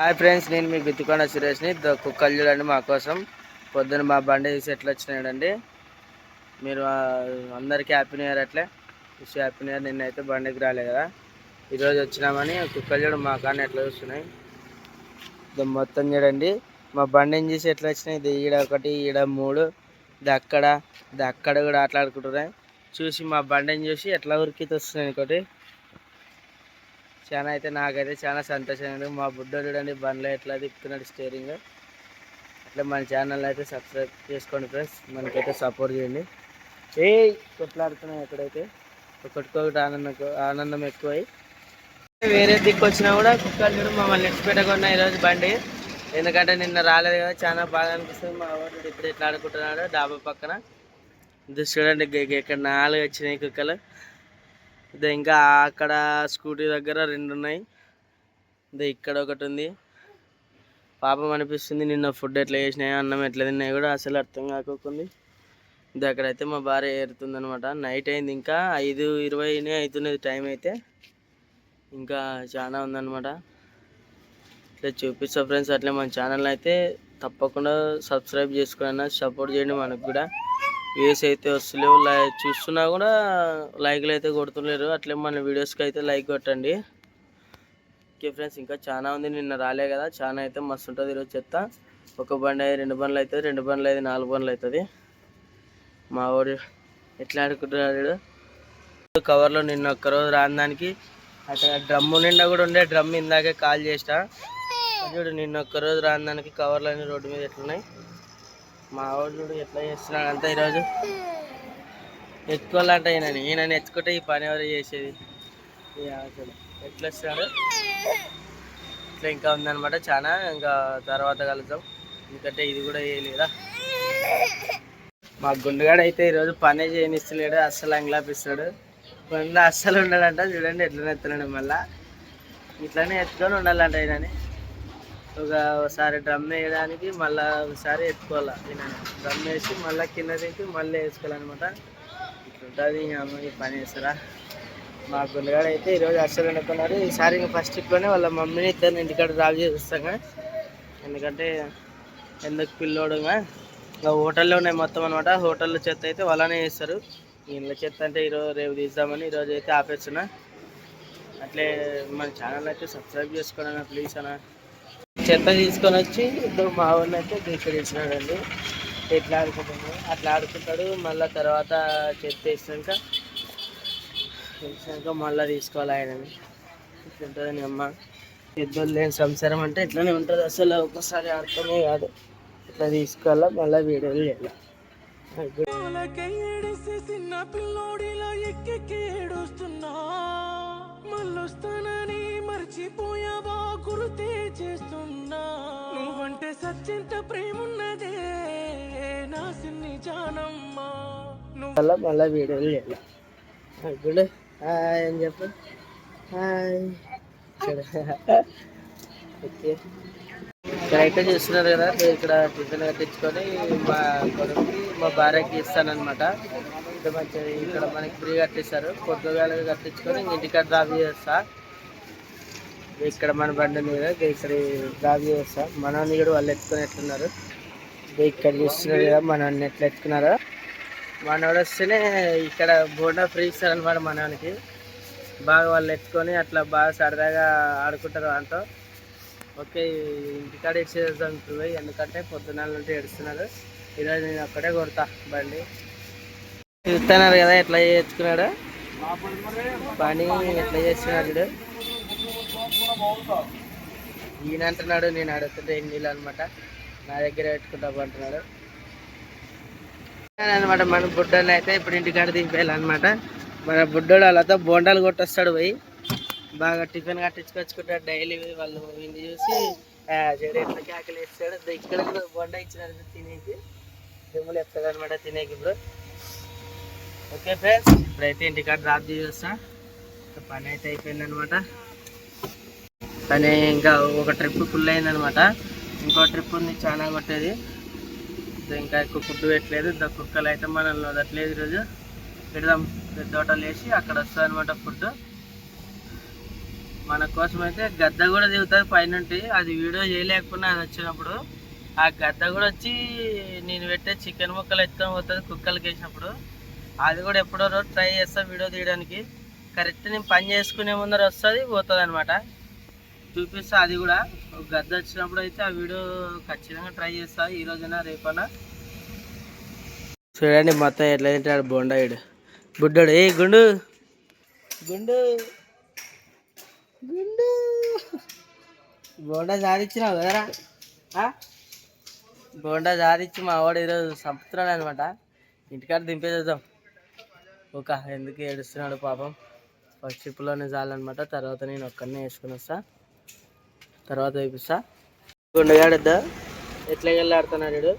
Hi friends నేను మీ Guthikonda సురేష్ని. The కుక్కలు చూడండి మా కోసం. పొద్దున మా బండి తీసి ఎట్లా వచ్చినాడండి? మీరు అందరికీ హ్యాపీ న్యూ ఇయర్ అట్లే. విష్ హ్యాపీ న్యూ ఇయర్ నిన్నైతే బండికి రాలేదు కదా. ఈరోజు వచ్చినామని కుక్కలు చూడ మా కాని ఎట్లా చూస్తున్నాయి? ఇది మొత్తం చూడండి. మా బండిని చూసి ఎట్లా వచ్చినాయి? ఇది ఈడ ఒకటి ఈడ మూడు ఇది అక్కడ ఇది అక్కడ కూడా ఆటలాడుకుంటున్నాయి. చూసి మా బండిని చూసి ఎట్లా ఉరికి వస్తున్నాయి ఇంకోటి? చాలా అయితే నాకైతే చాలా సంతోషంగా ఉంది మా బుడ్డో చూడండి బండ్లో ఎట్లా తిప్పుతున్నాడు స్టీరింగ్. అట్లా మన ఛానల్ అయితే సబ్స్క్రైబ్ చేసుకోండి ఫ్రెండ్స్. మనకైతే సపోర్ట్ చేయండి. ఏ కొట్లాడుతున్నాయి ఎక్కడైతే? ఒకటికొకటి ఆనందం ఆనందం ఎక్కువై. వేరే దిక్కు వచ్చినా కూడా కుక్కలు చూడు మమ్మల్ని నెచ్చిపెట్టకుండా ఈరోజు బండి. ఎందుకంటే నిన్న రాలేదు కదా చాలా బాగా అనిపిస్తుంది. మా వాడు ఇప్పుడు ఎట్లా ఆడుకుంటున్నాడు డాబా పక్కన. ఇది చూడండి ఇక్కడ నాలుగు వచ్చినాయి కుక్కలు. ఇదే ఇంకా అక్కడ స్కూటీ దగ్గర రెండు ఉన్నాయి. ఇదే ఇక్కడ ఒకటి ఉంది. పాపం అనిపిస్తుంది నిన్న ఫుడ్ ఎట్లా చేసినాయి అన్నం ఎట్లా తిన్నాయి కూడా అసలు అర్థం కాకుంది ఇది అక్కడైతే మా భార్య ఏరుతుంది అనమాట నైట్ అయింది ఇంకా ఐదు ఇరవైనే అవుతున్నది టైం అయితే. ఇంకా చాలా ఉందన్నమాట. ఇట్లా చూపిస్తా ఫ్రెండ్స్ అట్లే మన ఛానల్ అయితే తప్పకుండా సబ్స్క్రైబ్ చేసుకుని సపోర్ట్ చేయండి మనకు కూడా. వ్యూస్ అయితే వస్తలేవు. లైక్ చూస్తున్నా కూడా లైక్లు అయితే కొడుతులేరు అట్లే మన వీడియోస్కి అయితే లైక్ కొట్టండి. ఓకే ఫ్రెండ్స్ ఇంకా చాలా ఉంది. నిన్న రాలే కదా. చాలా అయితే మస్తు ఉంటుంది ఈరోజు చెత్త. ఒక బండి అయితే రెండు బండ్లు అవుతుంది. రెండు బండ్లు అయితే నాలుగు బండ్లు అవుతుంది. మా వాడు ఎట్లా ఆడుకుంటున్నాడు కవర్లో నిన్న ఒక్కరోజు రాని అక్కడ డ్రమ్ము నిండా కూడా ఉండే. డ్రమ్ ఇందాకే కాల్ చేసిన. చూడు నిన్న ఒక్కరోజు రాని దానికి కవర్లు అన్ని రోడ్డు మీద ఎట్లున్నాయి. మా వాడు ఎట్లా చేస్తున్నాడు అంతా ఈరోజు. ఎత్తుకోవాలంటే ఈయన ఈయన ఎత్తుకుంటే ఈ పని ఎవరు చేసేది? ఇక అసలు ఎట్లా వస్తున్నాడు ఇట్లా ఇంకా ఉందన్నమాట చాలా ఇంకా తర్వాత కలుద్దాం. ఎందుకంటే ఇది కూడా చేయలేదా? మా గుండెగాడు అయితే ఈరోజు పనే చేయనిస్తలేడు అస్సలు అంగ్లాపిస్తాడు. బండ్లో అస్సలు ఉండడంట. చూడండి ఎట్లనే ఎత్తున్నాడు మళ్ళీ. ఇట్లానే ఎత్తుకొని ఉండాలంట ఈయనని ఒక ఒకసారి డ్రమ్ వేయడానికి మళ్ళీ ఒకసారి ఎత్తుకోవాలి. డ్రమ్ వేసి మళ్ళీ కింద దింపి మళ్ళీ వేసుకోవాలన్నమాట. ఇట్లుంటుంది ఈ అమ్మాయి పని చేస్తారా? మా గుండెగాడు అయితే ఈరోజు అస్సలు అనుకున్నారు ఈసారి ఇంకా ఫస్ట్ ట్రిప్లోనే వాళ్ళ మమ్మీని ఇద్దరు ఇంటికాడ డ్రాప్ చేస్తాగా ఎందుకంటే ఎందుకు పిల్లోడుగా ఇంకా? హోటల్లో ఉన్నాయి మొత్తం అనమాట హోటల్లో చెత్త అయితే వాళ్ళనే చేస్తారు. ఇంట్లో చెత్త అంటే ఈరోజు రేపు తీద్దామని ఈరోజు అయితే ఆపేస్తున్నా. అట్లే మన ఛానల్ అయితే సబ్స్క్రైబ్ చేసుకోండి ప్లీజ్ అన్న. చెత్త తీసుకొని వచ్చి ఇద్దరు మా వాళ్ళు అయితే చేసినాడండి ఎట్లా ఆడుకుంటున్నాడు అట్లా ఆడుకుంటాడు. మళ్ళీ తర్వాత చెత్త వేసినాక వేసినాక మళ్ళీ తీసుకోవాలి ఆయనని. ఉంటుందని అమ్మ. ఇద్దరు లేని సంసారం అంటే ఇట్లానే ఉంటుంది. అసలు ఒక్కసారి ఆడుతూనే కాదు. ఇట్లా తీసుకోవాలా? మళ్ళీ వీడియోలు చేయాలి? చిన్న పిల్లోడిలా ఎక్కెక్కి మళ్ళీ మళ్ళీ వీడియోలు చేయాలి. గుడ్. హాయ్ అని చెప్పు. హాయ్. ఓకే. ఇక్కడ అయితే చూస్తున్నారు కదా నేను ఇక్కడ టిఫిన్ కట్టించుకొని మా కొడుకుకి మా భార్యకి ఇస్తానమాట ఇక్కడ మంచి ఇక్కడ మనకి ఫ్రీ కట్టిస్తారు పొద్దుగాల కట్టించుకొని ఇంక ఇంటికాడ డ్రాప్ చేస్తా. ఇక్కడ మన బండి మీద ఇక్కడ డ్రాప్ చేస్తా. మనల్ని కూడా వాళ్ళు ఎత్తుకొని ఎట్లున్నారు ఇక్కడ చూస్తున్నారు కదా మనల్ని ఎట్లా ఎత్తుకున్నారా. మనోడు వస్తేనే ఇక్కడ బోండా ఫ్రీ ఇస్తారనమాట మనవానికి బాగా వాళ్ళు ఎత్తుకొని అట్లా బాగా సరదాగా ఆడుకుంటారు దాంతో. ఓకే ఇంటికాడ ఇచ్చేద్దాం ఇప్పుడు ఎందుకంటే పొద్దున్న నుండి ఎడుస్తున్నారు ఈరోజు నేను అక్కడే కొడతా బండి. చూస్తున్నారు కదా ఎట్లా చేసుకున్నాడు పని ఎట్లా చేస్తున్నాడు ఈయన అంటున్నాడు నేను అడుగుతుంటే ఏం నీళ్ళు అనమాట నా దగ్గర పెట్టుకుంటా అంటున్నాడు. అనమాట మన బుడ్డోని అయితే ఇప్పుడు ఇంటికాడ దింపేయాలన్నమాట మన బుడ్డోడు వాళ్ళతో బోండాలు కొట్టొస్తాడు పోయి. బాగా టిఫిన్ కట్టించుకొచ్చుకుంటాడు డైలీ వాళ్ళు ఇంటి చూసి చెడు ఎట్లా కేకలు వేస్తాడు. ఇక్కడ కూడా బోండా ఇచ్చినారు తినేకి. దిమ్ములు ఎత్తాడు అనమాట తినేకి ఇప్పుడు. ఓకే ఫ్రెండ్స్ ఇప్పుడైతే ఇంటికాడ డ్రాప్ చేసేస్తా. పని అయితే అయిపోయింది అనమాట పని ఇంకా ఒక ట్రిప్ ఫుల్ అయిందనమాట ఇంకో ట్రిప్ ఉంది చాలా కొట్టేది. ఇంకా ఎక్కువ ఫుడ్ పెట్టలేదు. ద కుక్కలు అయితే మనల్ని వదట్లేదు ఈరోజు. పెడదాం. పెద్ద హోటల్ వేసి అక్కడ వస్తుంది అనమాట ఫుడ్. మన కోసం అయితే గద్ద కూడా దిగుతుంది పైన అది వీడియో చేయలేకపోయినా అది వచ్చినప్పుడు. ఆ గద్ద కూడా వచ్చి నేను పెట్టే చికెన్ ముక్కలు ఎత్తుకొని పోతుంది కుక్కలకి వేసినప్పుడు. అది కూడా ఎప్పుడో రోజు ట్రై చేస్తా వీడియో తీయడానికి. కరెక్ట్ నేను పని చేసుకునే ముందర వస్తుంది పోతుంది అనమాట చూపిస్తా అది కూడా. ఒక గద్ద వచ్చినప్పుడు అయితే ఆ వీడియో ఖచ్చితంగా ట్రై చేస్తా ఈ రోజైనా రేపైనా. చూడండి మొత్తం ఎట్లా తింటాడు బొండాయుడు. బుడ్డాడు ఏ గుండు. గుండు. గుండు. బోండా సాధించినావు కదరా? బోండా సాధించి మా వాడు ఈరోజు చంపుతున్నాడు అనమాట ఇంటికాడ దింపేసేద్దాం ఒక ఎందుకు ఏడుస్తున్నాడు పాపం. ఫస్ట్ ట్రిప్లోనే చాలన్నమాట. తర్వాత నేను ఒక్కడనే వేసుకుని వస్తాను తర్వాత వేపిస్తా గుండెగాడద్దా ఎట్లా వెళ్ళాడుతున్నాడు వీడు?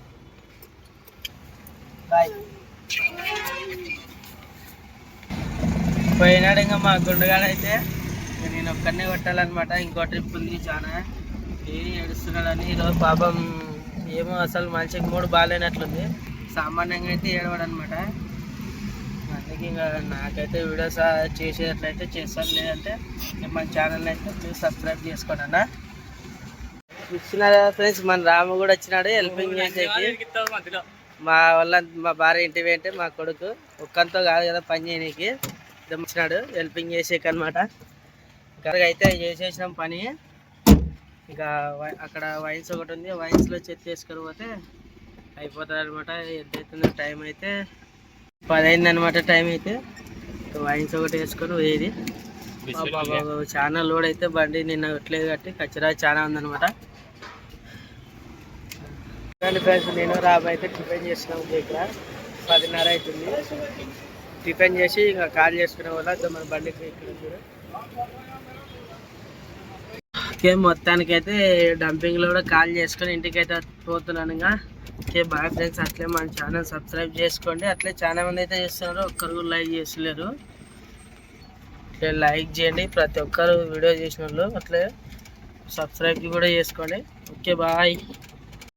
బాయ్. పోయినాడు ఇంకా మా గుండెగాడైతే నేను ఒక్కడనే కొట్టాలన్నమాట. ఇంకో ట్రిప్ ఉంది చాలా ఏ ఏడుస్తున్నాడని. ఈరోజు పాపం ఏమో అసలు మనిషికి మూడు బాగాలేనట్లుంది సామాన్యంగా అయితే ఏడవాడు అనమాట అందుకే ఇంకా నాకైతే వీడియోస్ చేసేటట్లయితే చేస్తాను లేదంటే మన ఛానల్ అయితే ప్లీజ్ సబ్స్క్రైబ్ చేసుకోండి అన్న. ఇచ్చినారా ఫ్రెండ్స్ మన రాము కూడా వచ్చినాడు హెల్పింగ్ చేసేకి మా వాళ్ళ మా భార్య ఇంటివి అంటే మా కొడుకు. ఒక్కంతో కాదు కదా పని చేయనీకి. వచ్చినాడు హెల్పింగ్ చేసేకి అనమాట అయితే చేసేసినాం పని. ఇక వై- అక్కడ వైన్స్ ఒకటి ఉంది వైన్స్లో చెత్త వేసుకొని పోతే అయిపోతుంది అనమాట ఎంత అవుతుందో టైం అయితే పది అయింది అనమాట టైం అయితే. ఇక వైన్స్ ఒకటి వేసుకొని పోయేది. చాలా లోడ్ అయితే బండి నిన్న పెట్టలేదు కాబట్టి కచ్చరా చాలా ఉందన్నమాట. చూడండి ఫ్రెండ్స్ నేను రాబోయే అయితే టిఫిన్ చేసినాం ఇక్కడ. పదిన్నర అవుతుంది. టిఫిన్ చేసి ఇంకా కాల్ చేసుకునే వల్ల మన బండికి ఓకే మొత్తానికి అయితే డంపింగ్లో కూడా కాల్ చేసుకొని ఇంటికైతే పోతున్నాను ఇంకా. ఓకే బాయ్ ఫ్రెండ్స్ అట్లే మన ఛానల్ సబ్స్క్రైబ్ చేసుకోండి. అట్లే చాలా మంది అయితే చేస్తున్నారు. ఒక్కరు కూడా లైక్ చేసలేరు అట్లే లైక్ చేయండి. ప్రతి ఒక్కరు వీడియో చేసిన వాళ్ళు అట్లే సబ్స్క్రైబ్ కూడా చేసుకోండి. Okay bye